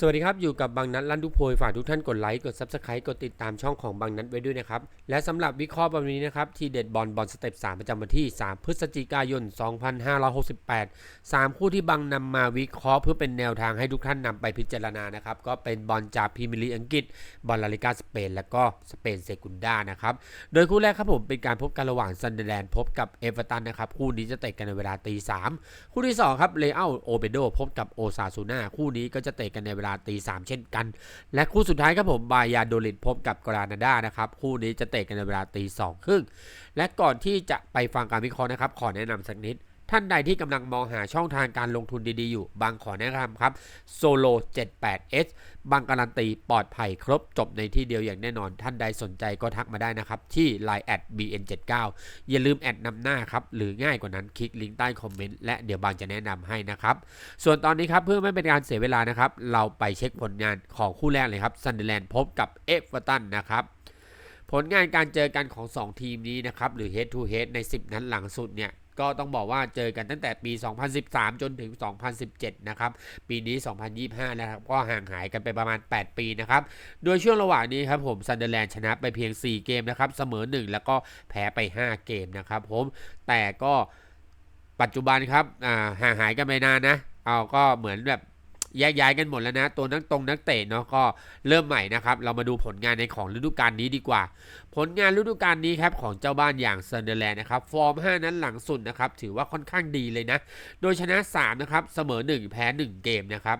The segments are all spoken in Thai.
สวัสดีครับ อยู่กับบางนัดลั่นทุกโพยฝากทุกท่านกดไลค์กด Subscribe กดติดตามช่องของบางนัดไว้ด้วยนะครับ และสำหรับวิเคราะห์วันนี้นะครับ ทีเด็ดบอลบอลสเต็ป3ประจำวันที่ 3 พฤศจิกายน 2568 3 คู่ที่บางนำมาวิเคราะห์เพื่อเป็นแนวทางให้ทุกท่านนำไปพิจารณานะครับ ก็เป็นบอลจากพรีเมียร์ลีกอังกฤษ บอลลาลิกาสเปน และก็สเปนเซกุนด้านะครับโดยคู่แรกครับผมเป็นการพบกันระหว่างซันเดอร์แลนด์พบกับเอเวอร์ตันนะครับคู่นี้จะเตะกันในเวลาตีสามคู่ที่2ครับเลอัลโอเบโดพบกับโอซาซูนาคู่นี้ก็จะเตะกันในเวลาตีสามเช่นกัน และคู่สุดท้ายครับผมบายาโดลิดพบกับกรานาดานะครับคู่นี้จะเตะกันในเวลาตีสองครึ่งและก่อนที่จะไปฟังการวิเคราะห์นะครับขอแนะนำสักนิด ท่านใดที่กำลังมองหาช่องทางการลงทุนดีๆอยู่ บางขอแนะนำครับ Solo 78S บางการันตีปลอดภัยครบจบในที่เดียวอย่างแน่นอน ท่านใดสนใจก็ทักมาได้นะครับ ที่ Line แอด bn79 อย่าลืมแอดนำหน้าครับ หรือง่ายกว่านั้นคลิกลิงก์ใต้คอมเมนต์และเดี๋ยวบางจะแนะนำให้นะครับ ส่วนตอนนี้ครับเพื่อไม่เป็นการเสียเวลานะครับ เราไปเช็คผลงานของคู่แรกเลยครับซันเดอร์แลนด์พบกับเอฟเวอร์ตันนะครับผลงานการเจอกันของ 2 ทีมนี้นะครับ หรือ head to head ใน 10 นัดหลังสุดเนี่ย ก็ต้องบอกว่าเจอกันตั้งแต่ปี 2013 จนถึง 2017 นะครับ ปีนี้ 2025แล้วครับ ก็ห่างหายกันไปประมาณ 8 ปีนะครับ โดยช่วงระหว่างนี้ครับผมซันเดอร์แลนด์ชนะไปเพียง 4 เกมนะครับ เสมอ 1 แล้วก็แพ้ไป 5 เกมนะครับผม แต่ก็ปัจจุบันครับห่างหายกันไปนานนะ เอาก็เหมือนแบบ แยกย้ายกันหมดแล้วนะ ตัวนักตรงนักเตะเนาะก็เริ่มใหม่นะครับ เรามาดูผลงานในของฤดูกาลนี้ดีกว่า ผลงานฤดูกาลนี้ครับของเจ้าบ้านอย่างเซนเดอร์แลนด์นะครับ ฟอร์ม 5 นั้นหลังสุดนะครับ ถือว่าค่อนข้างดีเลยนะ โดยชนะ 3 นะครับ เสมอ 1 แพ้ 1 เกมนะครับ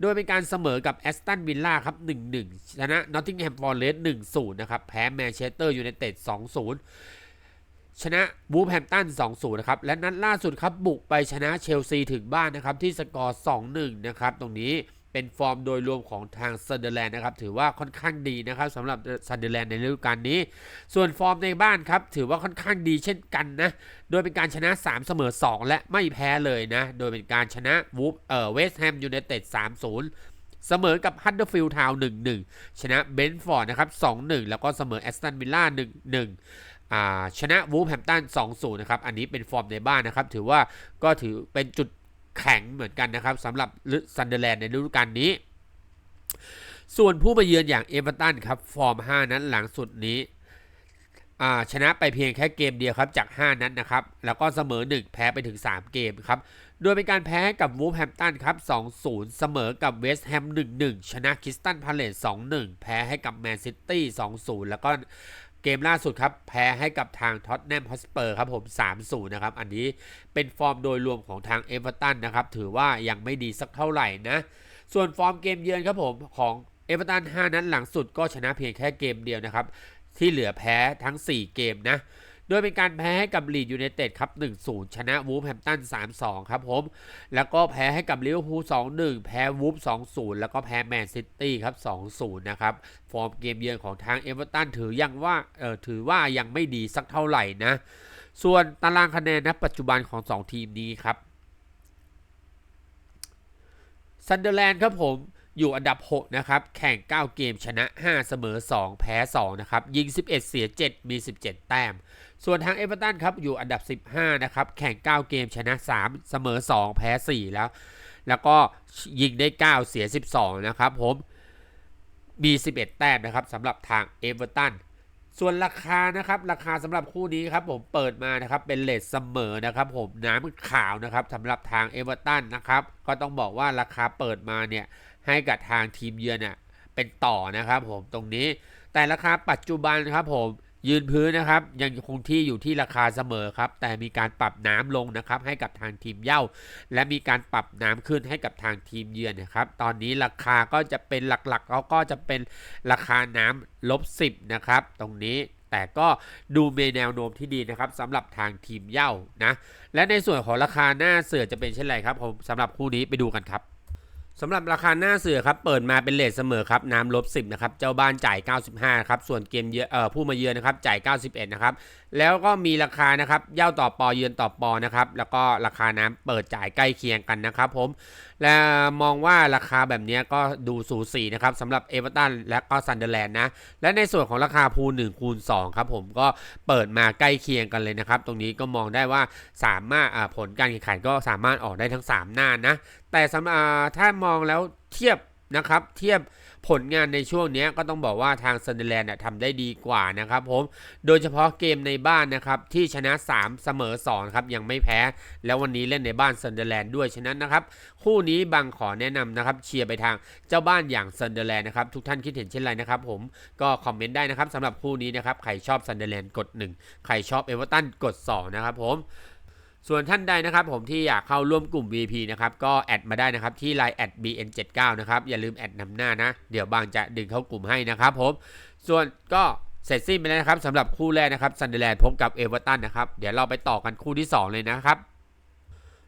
โดยเป็นการเสมอกับแอสตันวิลล่าครับ 1-1 ชนะนอตติงแฮมฟอร์เรสต์1-0 นะครับ แพ้แมนเชสเตอร์ยูไนเต็ด2-0 ชนะบูฟแฮมตัน2-0 นะครับ และนัดล่าสุดครับบุกไปชนะเชลซีถึงบ้านนะครับ ที่สกอร์ 2-1 นะครับ ตรงนี้เป็นฟอร์มโดยรวมของทางซันเดอร์แลนด์นะครับ ถือว่าค่อนข้างดีนะครับสำหรับซันเดอร์แลนด์ในฤดูกาลนี้ ส่วนฟอร์มในบ้านครับ ถือว่าค่อนข้างดีเช่นกันนะ โดยเป็นการชนะ 3 เสมอ 2 และไม่แพ้เลยนะ โดยเป็นการชนะวูฟเอ่อเวสต์แฮมยูไนเต็ด3-0เสมอกับฮัตเดอร์ฟิลด์ทาวน์1-1 ชนะเบนฟอร์ดนะครับ 2-1 แล้วก็เสมอแอสตันวิลล่า 1-1 ชนะวูฟแฮมตัน2-0นะครับ อันนี้เป็นฟอร์มในบ้านนะครับ ถือว่าก็ถือเป็นจุดแข็งเหมือนกันนะครับสำหรับซันเดอร์แลนด์ในฤดูกาลนี้ ส่วนผู้มาเยือนอย่างเอเวอร์ตันครับ ฟอร์ม 5 นั้นหลังสุดนี้ชนะไปเพียงแค่เกมเดียวครับจาก 5 นั้นนะครับ แล้วก็เสมอ 1 แพ้ไปถึง 3 เกมครับ โดยเป็นการแพ้กับวูฟแฮมตันครับ2-0 เสมอกับเวสต์แฮม 1-1 ชนะคิสตันพาเลต2-1 แพ้ให้กับแมนซิตี้2-0 แล้วก็ เกมล่าสุดครับ แพ้ให้กับทางท็อตแนมฮอสเปอร์ครับผม 3-0 นะครับ อันนี้เป็นฟอร์มโดยรวมของทางเอเวอร์ตันนะครับ ถือว่ายังไม่ดีสักเท่าไหร่นะ ส่วนฟอร์มเกมเยือนครับผมของเอเวอร์ตัน 5 นั้นหลังสุดก็ชนะเพียงแค่เกมเดียวนะครับ ที่เหลือแพ้ทั้ง 4 เกมนะ โดยเป็นการแพ้ให้กับลีดยูไนเต็ดครับ 1-0 ชนะวูฟแฮมตัน 3-2 ครับผม แล้วก็แพ้ให้กับลิเวอร์พูล 2-1 แพ้วูฟ 2-0 แล้วก็แพ้แมนซิตี้ครับ 2-0 นะครับ ฟอร์มเกมเยือนของทางเอเวอร์ตันถือยังว่าเออถือว่ายังไม่ดีสักเท่าไหร่นะ ส่วนตารางคะแนนนะปัจจุบันของ 2 ทีมนี้ครับซันเดอร์แลนด์ครับผม อยู่อันดับ 6 นะครับ แข่ง 9 เกมชนะ 5 เสมอ 2 แพ้ 2 นะครับ ยิง 11 เสีย 7 มี 17 แต้ม ส่วนทางเอเวอร์ตันครับ อยู่อันดับ 15 นะครับ แข่ง 9 เกมชนะ 3 เสมอ 2 แพ้ 4 แล้ว แล้วก็ยิงได้ 9 เสีย 12 นะครับผมมี 11 แต้มนะครับสำหรับทางเอเวอร์ตันส่วนราคานะครับราคาสำหรับคู่นี้ครับผมเปิดมานะครับเป็นเลทเสมอนะครับผมน้ำขาวนะครับสำหรับทางเอเวอร์ตันนะครับก็ต้องบอกว่าราคาเปิดมาเนี่ย ให้กับทางทีมเยือนเนี่ยเป็นต่อนะครับผมตรงนี้แต่ราคาปัจจุบันครับผมยืนพื้นนะครับ ยังคงที่อยู่ที่ราคาเสมอครับ แต่มีการปรับน้ำลงนะครับ ให้กับทางทีมเย่า และมีการปรับน้ำขึ้นให้กับทางทีมเยือนนะครับ ตอนนี้ราคาก็จะเป็นหลักๆเขาก็จะเป็นราคาน้ำลบ10นะครับ ตรงนี้แต่ก็ดูมีแนวโน้มที่ดีนะครับสำหรับทางทีมเย่านะและในส่วนของราคาหน้าเสือจะเป็นเช่นไรครับผมสำหรับคู่นี้ไปดูกันครับ สำหรับราคาหน้าเสือครับเปิดมาเป็นเลทเสมอครับน้ำลบ 10นะครับเจ้าบ้านจ่าย 95ครับส่วนเกมเยอเอ่อผู้มาเยือนนะครับจ่าย 91นะครับแล้วก็มีราคานะครับเย่าต่อปอเยือนต่อปอนะครับแล้วก็ราคาน้ำเปิดจ่ายใกล้เคียงกันนะครับผมและมองว่าราคาแบบนี้ก็ดูสูสีนะครับสำหรับเอเวอร์ตันและก็ซันเดอร์แลนด์นะและในส่วนของราคาพู1คูณ2ครับผมก็เปิดมาใกล้เคียงกันเลยนะครับตรงนี้ก็มองได้ว่าสามารถผลการแข่งขันก็สามารถออกได้ทั้ง 3 หน้านะ แต่สำหรับถ้ามองแล้วเทียบนะครับ เทียบผลงานในช่วงนี้ก็ต้องบอกว่าทางเซนเดแลนด์ทำได้ดีกว่านะครับผม โดยเฉพาะเกมในบ้านนะครับ ที่ชนะ 3 เสมอ2ครับยังไม่แพ้ แล้ววันนี้เล่นในบ้านเซนเดแลนด์ด้วยฉะนั้นนะครับ คู่นี้บางขอแนะนำนะครับ เชียร์ไปทางเจ้าบ้านอย่างเซนเดแลนด์นะครับ ทุกท่านคิดเห็นเช่นไรนะครับผมก็คอมเมนต์ได้นะครับสำหรับคู่นี้นะครับใครชอบเซนเดแลนด์กด 1 ใครชอบเอเวอร์ตันกด2นะครับผม ส่วนท่านใดนะครับผมที่อยากเข้าร่วมกลุ่ม VP นะครับก็แอดมาได้นะครับที่ Line แอด BN79 นะครับอย่าลืมแอดนำหน้านะ เดี๋ยวบางจะดึงเข้ากลุ่มให้นะครับผมส่วนก็เสร็จสิ้นไปแล้วนะครับสำหรับคู่แรกนะครับซันเดอร์แลนด์พบกับเอเวอร์ตันนะครับเดี๋ยวเราไปต่อกันคู่ที่ 2 เลยนะครับ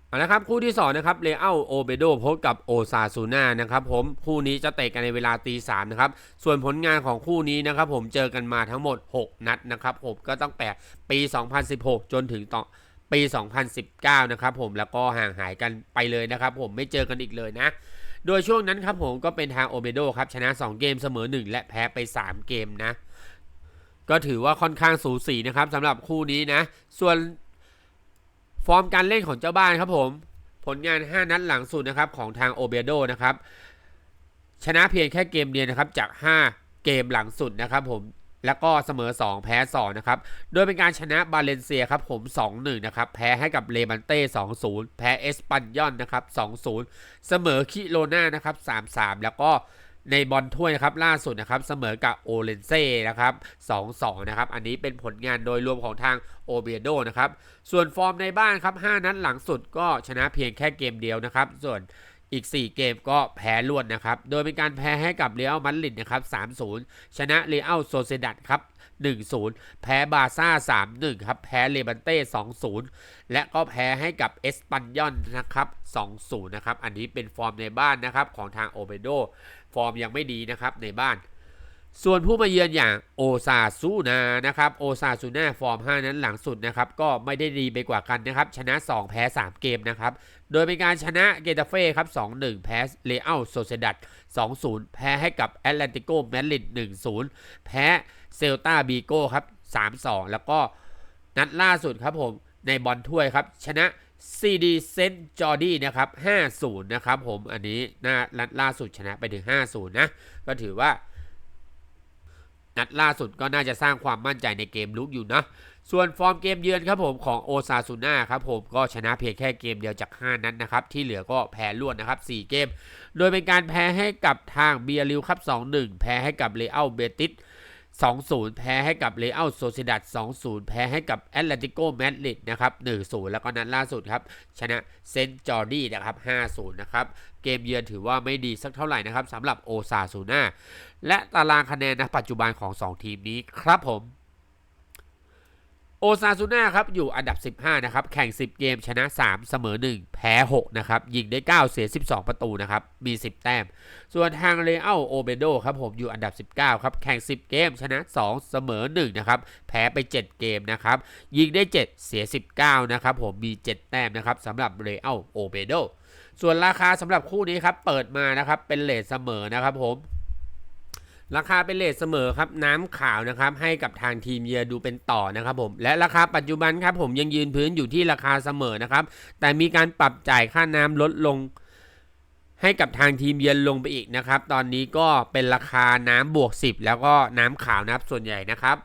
เอาละครับคู่ที่2นะครับเลอัลโอเบโดพบกับโอซาซูน่านะครับผมคู่นี้จะเตะกันในเวลาตีสามนะครับส่วนผลงานของคู่นี้นะครับผมเจอกันมาทั้งหมด 6 นัดนะครับผมก็ตั้งแต่ปี 2016 จนถึงต่อ ปี 2019 นะครับผมแล้วก็ห่างหายกันไปเลยนะครับผมไม่เจอกันอีกเลยนะ โดยช่วงนั้นครับผมก็เป็นทางโอเบโดครับชนะ 2 เกมเสมอ 1 และแพ้ไป 3 เกมนะ ก็ถือว่าค่อนข้างสูสีนะครับสำหรับคู่นี้นะ ส่วนฟอร์มการเล่นของเจ้าบ้านครับผม ผลงาน 5 นัดหลังสุดนะครับของทางโอเบโดนะครับชนะเพียงแค่เกมเดียวนะครับจาก 5 เกมหลังสุดนะครับผม แล้วก็เสมอ 2 แพ้ 2 นะครับ โดยเป็นการชนะบาเลนเซียครับผม 2-1 นะครับ แพ้ให้กับเลมันเต้ 2-0 แพ้เอสปันยอนนะครับ 2-0 เสมอคิโลนานะครับ 3-3 แล้วก็ในบอลถ้วยนะครับล่าสุดนะครับเสมอกับโอเลนเซ่นะครับ2-2 นะครับ อันนี้เป็นผลงานโดยรวมของทางโอเบียโดนะครับ ส่วนฟอร์มในบ้านครับ 5 นัดหลังสุดก็ชนะเพียงแค่เกมเดียวนะครับ ส่วน อีก 4 เกมก็แพ้รวดนะครับ โดยเป็นการแพ้ให้กับเรอัลมาดริดนะครับ 3-0 ชนะเรอัลโซเซดัดครับ 1-0 แพ้บาซ่า 3-1 ครับ แพ้เลบันเต้ 2-0 และก็แพ้ให้กับเอสปันยอนนะครับ 2-0 นะครับ อันนี้เป็นฟอร์มในบ้านนะครับของทางโอเบโด ฟอร์มยังไม่ดีนะครับในบ้าน ส่วนผู้มาเยือนอย่างโอซาซูนานะครับโอซาซูนาฟอร์ม 5 นั้นหลังสุดนะครับก็ไม่ได้ดีไปกว่ากันนะครับ ชนะ 2 แพ้ 3 เกมนะครับ โดยเป็นการชนะเกตาเฟ่ครับ 2-1 แพ้เรอัลโซเซดัด2-0 แพ้ให้กับแอตเลติโกแมดริด1-0 แพ้เซลตาบีโก้ครับ 3-2 แล้วก็นัดล่าสุดครับผมในบอลถ้วยครับ ชนะซีดีเซนจอร์ดี้นะครับ5-0 นะครับผมอันนี้น่านัดล่าสุดชนะไปถึง 5-0 นะ ก็ถือว่า นัดล่าสุดก็น่าจะสร้างความมั่นใจในเกมลุกอยู่นะ ส่วนฟอร์มเกมเยือนครับผมของโอซาซูน่าครับผมก็ชนะเพียงแค่เกมเดียวจาก 5 นั้นนะครับ ที่เหลือก็แพ้รวดนะครับ 4 เกม โดยเป็นการแพ้ให้กับทางเบียริวครับ 2-1 แพ้ให้กับเลอัลเบติส 2-0 แพ้ให้กับเลอัลโซซิดัด2-0 แพ้ให้กับแอตเลติโกแมดริดนะครับ1-0 แล้วก็นัดล่าสุดครับ ชนะเซนต์จอร์ดี้นะครับ5-0 นะครับ เกมเยือนถือว่าไม่ดีสักเท่าไหร่นะครับสำหรับโอซาซูน่าและตารางคะแนนนะปัจจุบันของ 2 ทีมนี้ครับผม โอซาซูน่าครับอยู่อันดับ 15 นะครับ แข่ง 10 เกมชนะ 3 เสมอ 1 แพ้ 6 นะครับ ยิงได้ 9 เสีย 12 ประตูนะครับ มี 10 แต้ม ส่วนทางเรอัลโอเบโดครับผมอยู่อันดับ 19 ครับ แข่ง 10 เกมชนะ 2 เสมอ 1 นะครับ แพ้ไป 7 เกมนะครับ ยิงได้ 7 เสีย 19 นะครับผมมี 7 แต้มนะครับสำหรับเรอัลโอเบโดส่วนราคาสำหรับคู่นี้ครับเปิดมานะครับเป็นเลทเสมอนะครับผม ราคาเป็นเลทเสมอครับน้ำขาวนะครับให้กับทางทีมเยือดูเป็นต่อนะครับผมและราคาปัจจุบันครับผมยังยืนพื้นอยู่ที่ราคาเสมอนะครับ แต่มีการปรับจ่ายค่าน้ำลดลง ให้กับทางทีมเยือนลงไปอีกนะครับ ตอนนี้ก็เป็นราคาน้ำบวก 10 แล้วก็น้ำขาวนะครับส่วนใหญ่นะครับ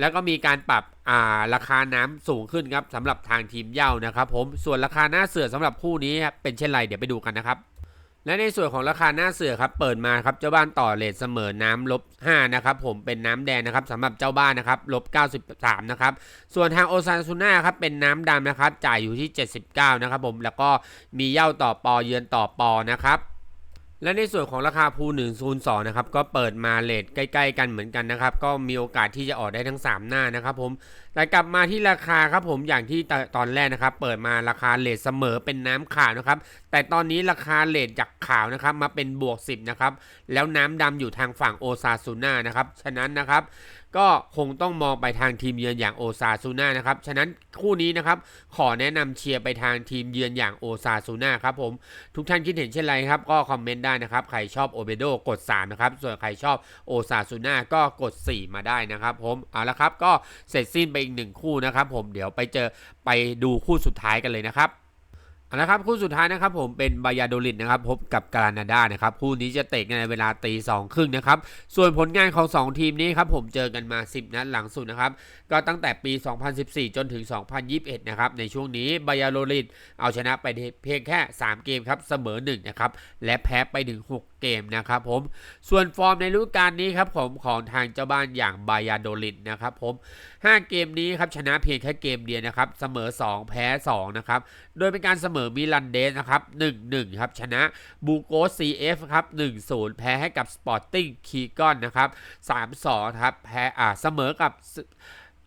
แล้วก็มีการปรับอ่าราคาน้ำสูงขึ้นครับสำหรับทางทีมเย้านะครับ ผมส่วนราคาหน้าเสือสำหรับคู่นี้เป็นเช่นไรเดี๋ยวไปดูกันนะครับ และในส่วนของราคาหน้าเสือครับเปิดมาครับเจ้าบ้านต่อเลทเสมอน้ำลบ5นะครับผมเป็นน้ำแดงนะครับสำหรับเจ้าบ้านนะครับลบ93นะครับส่วนทางโอซานซูน่าครับเป็นน้ำดำนะครับจ่ายอยู่ที่ 79นะครับผมแล้วก็มีเย่าต่อปอเยือนต่อปอนะครับ และในส่วนของราคาพู1 0 2นะครับก็เปิดมาเลทใกล้ ๆ กันเหมือนกันนะครับ ก็มีโอกาสที่จะออกได้ทั้ง 3 หน้านะครับผมแต่กลับมาที่ราคาครับผมอย่างที่ตตอนแรกนะครับ เปิดมาราคาเลทเสมอเป็นน้ำขาวนะครับ แต่ตอนนี้ราคาเลทจากขาวนะครับมาเป็นบวก 10นะครับแล้วน้ำดำอยู่ทางฝั่งโอซาซูน่านะครับฉะนั้นนะครับ ก็คงต้องมองไปทางทีมเยือนอย่างโอซาซูน่านะครับ ฉะนั้นคู่นี้นะครับขอแนะนำเชียร์ไปทางทีมเยือนอย่างโอซาซูน่าครับผมทุกท่านคิดเห็นเช่นไรครับ ก็คอมเมนต์ได้นะครับ ใครชอบโอเบโดกด 3 นะครับ ส่วนใครชอบโอซาซูน่าก็กด 4 มาได้นะครับผมเอาละครับก็เสร็จสิ้นไปอีกหนึ่งคู่นะครับผมเดี๋ยวไปเจอไปดูคู่สุดท้ายกันเลยนะครับ นะครับคู่สุดท้ายนะครับผมเป็นบายาโดลิดนะครับพบกับกานาดานะครับคู่นี้จะเตะในเวลาตีสองครึ่งนะครับส่วนผลงานของ 2 ทีมนี้ครับผมเจอกันมา 10 นัดหลังสุดนะครับก็ตั้งแต่ปี 2014 จนถึง 2021 นะครับในช่วงนี้บายาโดลิดเอาชนะไปเพียงแค่ 3 เกมครับเสมอ1นะครับและแพ้ไปถึง6เกมนะครับผมส่วนฟอร์มในฤดูกาลนี้ครับผมของทางเจ้าบ้านอย่างบายาโดลิดนะครับผม 5 เกมนี้ครับชนะเพียงแค่เกมเดียวนะครับเสมอ 2 แพ้ 2 นะครับ โดยเป็นการเสมอมิลันเดสนะครับ 1-1 ครับ ชนะบูโกซีเอฟครับ 1-0 แพ้ให้กับสปอร์ติ้งคีกอนนะครับ 3-2 ครับแพ้อ่าเสมอกับ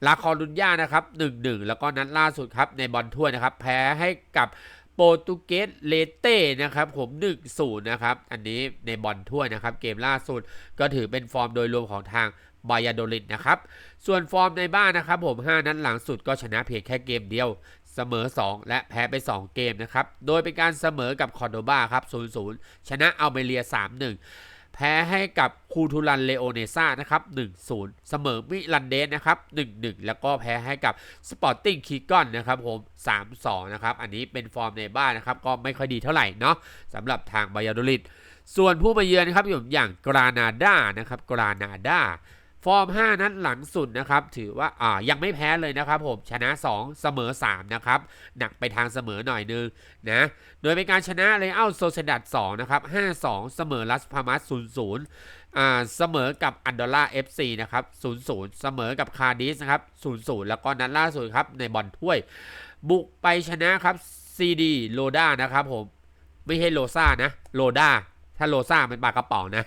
ลาคอรุนย่านะครับ 1-1 แล้วก็นัดล่าสุดครับในบอลถ้วยนะครับ แพ้ให้กับ โปรตุเกสเลเต้นะครับผม1-0นะครับ อันนี้ในบอลถ้วยนะครับ เกมล่าสุดก็ถือเป็นฟอร์มโดยรวมของทางบายาโดลินนะครับ ส่วนฟอร์มในบ้านนะครับผม 5 นั้นหลังสุดก็ชนะเพียงแค่เกมเดียวเสมอ 2 และแพ้ไป 2 เกมนะครับ โดยเป็นการเสมอกับคอร์โดบาครับ 0-0 ชนะอัลเมเรีย 3-1 พ้ให้กับคูทูรันเลโอเนซ่านะครับ1-0 เสมอมิลันเดสนะครับ1-1 แล้วก็แพ้ให้กับสปอร์ติ้งคีกอนนะครับผม3-2 นะครับ อันนี้เป็นฟอร์มในบ้านนะครับ ก็ไม่ค่อยดีเท่าไหร่เนาะสำหรับทางบายาโดลิดส่วนผู้มาเยือนนะครับอย่างกรานาดานะครับกรานาดา ฟอร์ม 5 นัดหลังสุดนะครับ ถือว่าอ่ายังไม่แพ้เลยนะครับผมชนะ 2 เสมอ 3 นะครับ หนักไปทางเสมอหน่อยนึงนะ โดยเป็นการชนะเลยเอ้าโซเซดัด2นะครับ 5-2 เสมอลัสพามัส 0-0อ่าเสมอกับอันดอร่า FC นะครับ 0-0 เสมอกับคาร์ดิสนะครับ 0-0 แล้วก็นัดล่าสุดครับ ในบอลถ้วย บุกไปชนะครับซีดีโลด้านะครับผม ไม่ใช่โลซ่านะโลด้า ถ้าโลซ่าเป็นปากระป๋องนะ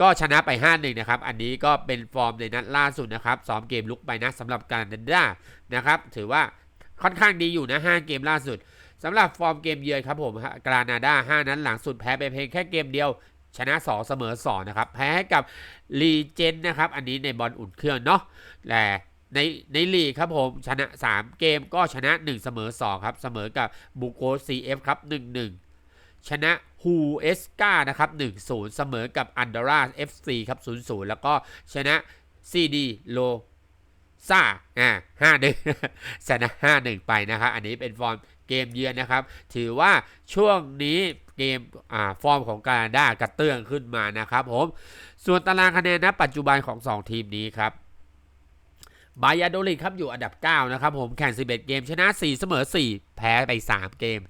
ก็ชนะไป5-1นะครับ อันนี้ก็เป็นฟอร์มในนัดล่าสุดนะครับซ้อมเกมลุกไปนะสำหรับการนันด้านะครับ ถือว่าค่อนข้างดีอยู่นะ5เกมล่าสุดสำหรับฟอร์มเกมเยือนครับผมกรานาดา5 นั้นหลังสุดแพ้ไปเพียงแค่เกมเดียวชนะ 2 เสมอ 2 นะครับ แพ้ให้กับลีเจนนะครับ อันนี้ในบอลอุ่นเครื่องเนาะแต่ในในลีครับผม ชนะ 3 เกมก็ชนะ 1 เสมอ 2 ครับ เสมอกับบุโกซีเอฟครับ 1-1 ชนะ ฮูเอสกานะครับ1-0 เสมอกับอันดอร่า FC ครับ 0-0 แล้วก็ชนะซีดีโลซ่าอ่าห้าหนึ่งชนะห้าหนึ่งไปนะครับ อันนี้เป็นฟอร์มเกมเยือนนะครับ ถือว่าช่วงนี้เกมอ่าฟอร์มของกานาดากระเตื้องขึ้นมานะครับผม ส่วนตารางคะแนนนะปัจจุบันของ 2 ทีมนี้ครับบายาโดลิดครับอยู่อันดับ 9 นะครับผมแข่ง 11 เกมชนะ 4 เสมอ 4 แพ้ไป 3 เกม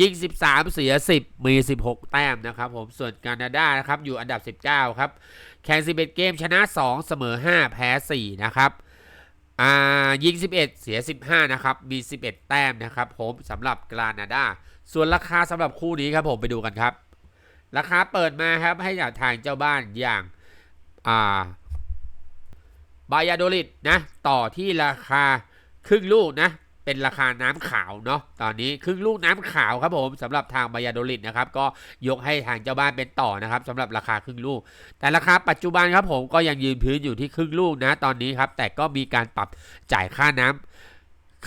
ยิง 13 เสีย 10 มี 16 แต้มนะครับผมส่วนแคนาดานะครับอยู่อันดับ 19 ครับ แข่ง 11 เกมชนะ 2 เสมอ 5 แพ้ 4 นะครับอ่ายิง 11 เสีย 15 นะครับ มี 11 แต้มนะครับผมสำหรับกรานาดา ส่วนราคาสำหรับคู่นี้ครับผมไปดูกันครับ ราคาเปิดมาครับให้กับทางเจ้าบ้านอย่างอ่าบายาโดลิดนะ ต่อที่ราคาครึ่งลูกนะ เป็นราคาน้ำขาวเนาะตอนนี้ครึ่งลูกน้ำขาวครับผมสำหรับทางบายาโดลิดนะครับก็ยกให้ทางเจ้าบ้านเป็นต่อนะครับสำหรับราคาครึ่งลูก แต่ราคาปัจจุบันครับผมก็ยังยืนพื้นอยู่ที่ครึ่งลูกนะตอนนี้ครับแต่ก็มีการปรับจ่ายค่าน้ำ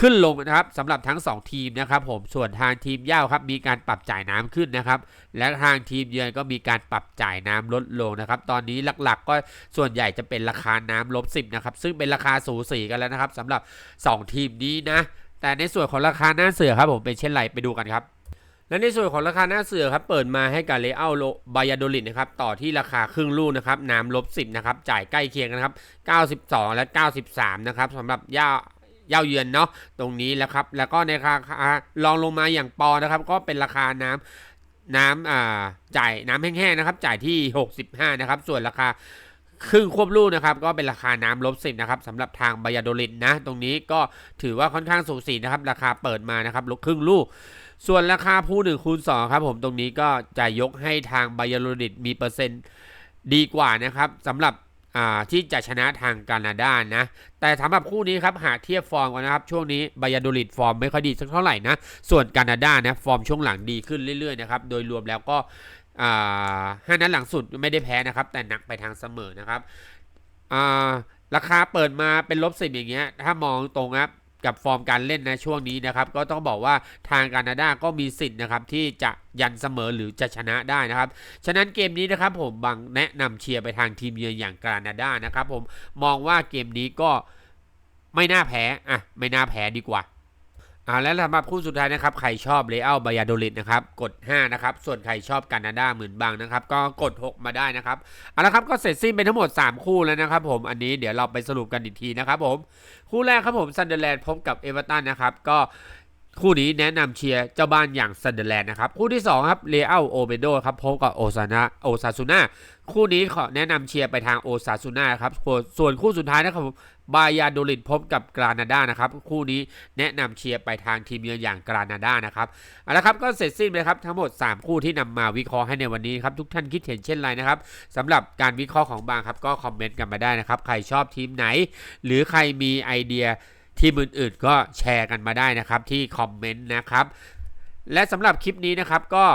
ขึ้นลงนะครับสำหรับทั้ง 2 ทีมนะครับผมส่วนทางทีมเย่าครับมีการปรับจ่ายน้ำขึ้นนะครับ และทางทีมเยือนก็มีการปรับจ่ายน้ำลดลงนะครับ ตอนนี้หลักๆ ก็ส่วนใหญ่จะเป็นราคาน้ำลบสินะครับซึ่งเป็นราคาสูสีกันแล้วนะครับสำหรับ 2 ทีมนี้นะ แต่ในส่วนของราคาหน้าเสือครับผมเป็นเช่นไรไปดูกันครับ และในส่วนของราคาหน้าเสือครับเปิดมาให้กับเลเอลโลบายาโดลิดนะครับต่อที่ราคาครึ่งลูกนะครับน้ำลบ10นะครับจ่ายใกล้เคียงกันครับ 92 และ 93 นะครับสำหรับย่าเย่าเยือนเนาะตรงนี้แล้วครับ แล้วก็ในราคาลองลงมาอย่างปอนะครับ ก็เป็นราคาน้ำน้ำอ่าจ่ายน้ำแห้งๆนะครับ จ่ายที่ 65 นะครับ ส่วนราคา ครึ่งควบลูกนะครับก็เป็นราคาน้ำลบสิบนะครับสำหรับทางบายาโดลินนะ ตรงนี้ก็ถือว่าค่อนข้างสูสีนะครับ ราคาเปิดมานะครับลบครึ่งลูก ส่วนราคาผู้หนึ่งคูณสองครับผมตรงนี้ก็จะยกให้ทางบายาโดลินมีเปอร์เซ็นต์ดีกว่านะครับสำหรับที่จะชนะทางกานาดานะ แต่สำหรับคู่นี้ครับหากเทียบฟอร์มกันนะครับ ช่วงนี้บายาโดลิดฟอร์มไม่ค่อยดีสักเท่าไหร่นะ ส่วนกานาดานะฟอร์มช่วงหลังดีขึ้นเรื่อยๆนะครับ โดยรวมแล้วก็ ห้านัดหลังสุดไม่ได้แพ้นะครับ แต่หนักไปทางเสมอนะครับราคาเปิดมาเป็นลบสิบอย่างเงี้ย ถ้ามองตรงครับกับฟอร์มการเล่นนะช่วงนี้นะครับ ก็ต้องบอกว่าทางกานาดาก็มีสิทธิ์นะครับ ที่จะยันเสมอหรือจะชนะได้นะครับ ฉะนั้นเกมนี้นะครับผมบังแนะนำเชียร์ไปทางทีมเยือนอย่างกานาดานะครับ ผมมองว่าเกมนี้ก็ไม่น่าแพ้อะไม่น่าแพ้ดีกว่า อ่าและสำหรับคู่สุดท้ายนะครับใครชอบเลเอลบายาโดลิดนะครับกด 5 นะครับ ส่วนใครชอบแคนาดาหมื่นบางนะครับ ก็กด 6 มาได้นะครับเอาละครับก็เสร็จสิ้นไปทั้งหมด 3 คู่แล้วนะครับผมอันนี้เดี๋ยวเราไปสรุปกันอีกทีนะครับผม คู่แรกครับผมซันเดอร์แลนด์พบกับเอเวอร์ตันนะครับก็คู่นี้แนะนำเชียร์เจ้าบ้านอย่างซันเดอร์แลนด์นะครับ คู่ที่ 2 ครับเลเอลโอเบโดครับพบกับโอซานาโอซาซูน่าคู่นี้ขอแนะนำเชียร์ไปทางโอซาซูน่าครับส่วนส่วนคู่สุดท้ายนะครับผม บายาโดลิดพบกับกรานาดานะครับ คู่นี้แนะนำเชียร์ไปทางทีมเยือนอย่างกรานาดานะครับเอาละครับก็เสร็จสิ้นไปครับทั้งหมด 3 คู่ที่นำมาวิเคราะห์ให้ในวันนี้ครับทุกท่านคิดเห็นเช่นไรนะครับสำหรับการวิเคราะห์ของบางครับก็คอมเมนต์กันมาได้นะครับใครชอบทีมไหน หรือใครมีไอเดียทีมอื่นๆก็แชร์กันมาได้นะครับที่คอมเมนต์นะครับและสำหรับคลิปนี้นะครับก็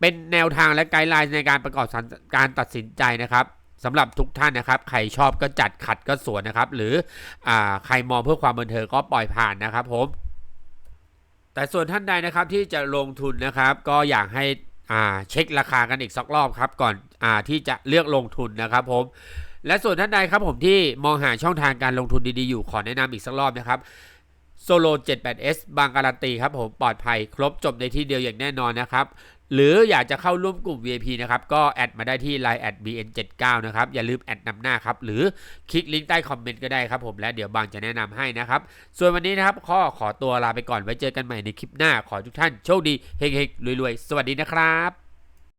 เป็นแนวทางและไกด์ไลน์ในการประกอบการตัดสินใจนะครับ สำหรับทุกท่านนะครับ ใครชอบก็จัดขัดก็สวนนะครับ หรืออใครมองเพื่อความบันเทิงก็ปล่อยผ่านนะครับผม แต่ส่วนท่านใดนะครับที่จะลงทุนนะครับ ก็อยากให้เช็คราคากันอีกสักรอบครับ ก่อนอที่จะเลือกลงทุนนะครับผมและส่วนท่านใดครับผมที่มองหาช่องทางการลงทุนดีๆอยู่ขอแนะนำอีกสักรอบนะครับโซโล 78S บางการันตีครับผมปลอดภัยครบจบในที่เดียวอย่างแน่นอนนะครับ หรืออยากจะเข้าร่วมกลุ่ม VIP นะครับ ก็แอดมาได้ที่ Line แอด BN79 นะครับ อย่าลืมแอดนำหน้าครับ หรือคลิกลิงก์ใต้คอมเมนต์ก็ได้ครับผมและเดี๋ยวบางจะแนะนำให้นะครับ ส่วนวันนี้นะครับข้อขอตัวลาไปก่อนไว้เจอกันใหม่ในคลิปหน้า ขอทุกท่านโชคดีเฮงๆรวยๆ สวัสดีนะครับ